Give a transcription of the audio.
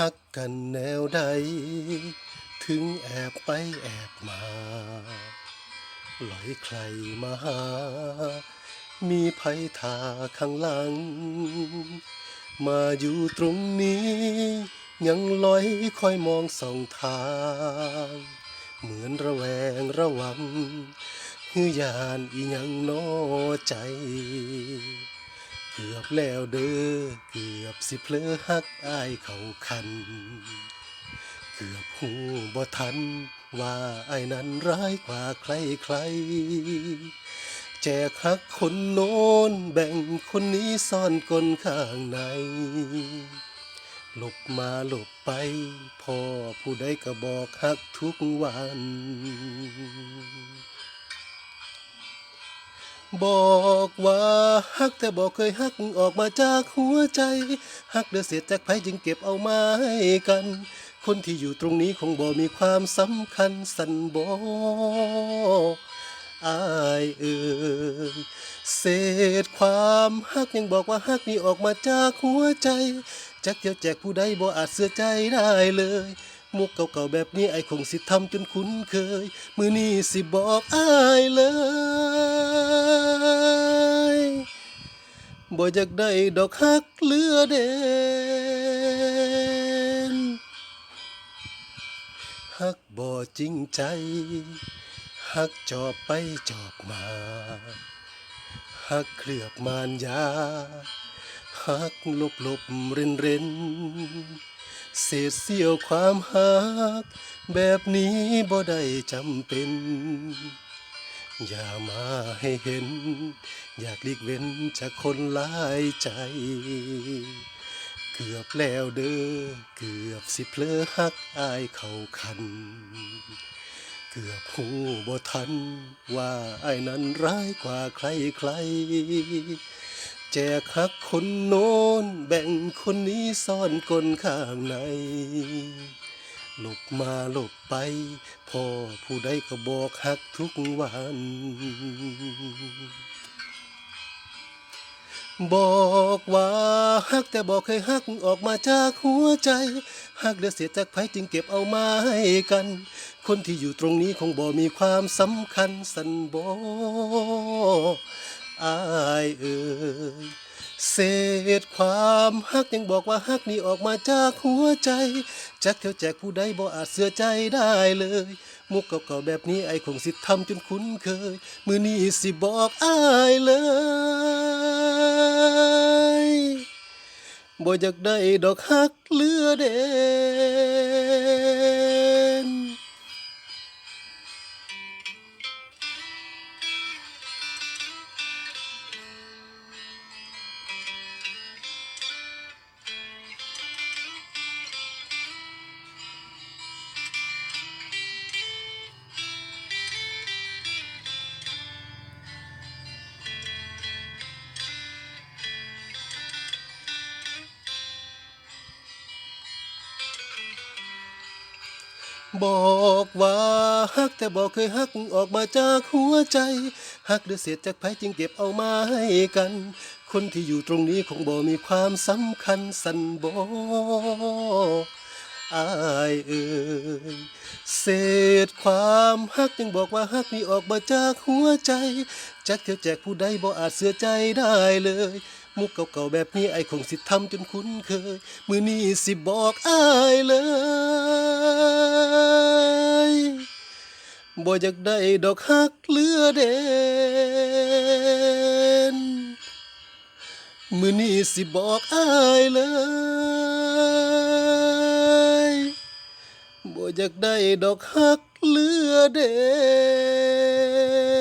ฮักกันแนวใด ถึงแอบไปแอบมาหลอยใครมาหา มีไผทาข้างหลัง มาอยู่ตรงนี้ ยังลอยคอยมองส่องทาง เหมือนระแวงระวังฮือยานอีหยังน้อใจ เกือบแล้วเด้อเกือบสิเพลอฮักอายเขาคัน เกือบหูบ่ทัน ว่าไอ้ายนั้นร้ายกว่าใครใครแจกฮักคนโน้นแบ่งคนนี้ซ่อนกลข้างในหลบมาหลบไป พ่อผู้ใดก็บอกฮักทุกวัน บอกว่าฮักแต่บอกเคยฮักออกมาจากหัวใจ ฮักเดือเสียจากไผจึงเก็บเอามาให้กัน คนที่อยู่ตรงนี้คงบ่มีความสำคัญสันบออายเอ่ยเศษความฮักยังบอกว่าฮักนี่ออกมาจากหัวใจจักเดียวแจกผู้ใดบ่อาจเสือใจได้เลย มุกเก่าๆแบบนี้ไอ้คงสิทำจนคุ้นเคย มือนี้สิบอกอายเลยบ่อยากได้ดอกฮักเลือเด่นฮักบ่จริงใจฮักจอบไปจอบมาฮักเคลือบมานยาฮักลบลบเรินเรน เศษเสี้ยวความฮัก แบบนี้บ่ได้จำเป็น อย่ามาให้เห็น อยากหลีกเว้นจากคนหลายใจ เกือบแล้วเด้อเกือบสิเพลอฮักอายเขาคัน เกือบหูบ่ทัน ว่าไอ้นั้นร้ายกว่าใครใคร แจกฮักคนโน้นแบ่งคนนี้ซ่อนกลข้างในหลบมาหลบไปพ่อผู้ใดก็บอกฮักทุกวัน บอกว่าฮักแต่บอกเคยฮักออกมาจากหัวใจฮักเดือเสียจากไผจึงเก็บเอามาให้กัน คนที่อยู่ตรงนี้คงบ่มีความสำคัญสันบอ อายเอ่ยเศษความฮักยังบอกว่าฮักนี่ออกมาจากหัวใจจักเที่ยวแจกผู้ใดบ่อาจเสือใจได้เลย มุกเก่าๆแบบนี้ไอ้คงสิทำจนคุ้นเคย มือนี้สิบอกอายเลยบ่อยากได้ดอกฮักเลือเด่ บอกว่าฮักแต่บอกเคยฮักออกมาจากหัวใจฮักเดือเสียจากไผจึงเก็บเอามาให้กัน คนที่อยู่ตรงนี้คงบ่มีความสำคัญสันบออายเอ่ยเศษความฮักยังบอกว่าฮักนี่ออกมาจากหัวใจจักเที่ยวแจกผู้ใดบ่อาจเสือใจได้เลย มุกเก่าๆแบบนี้ไอ้คงสิทำจนคุ้นเคย มือนี้สิบอกอายเลยบ่อยากได้ดอกฮักเลือเด่นมือนี้สิบอกอายเลยบ่อยากได้ดอกฮักเลือเด่น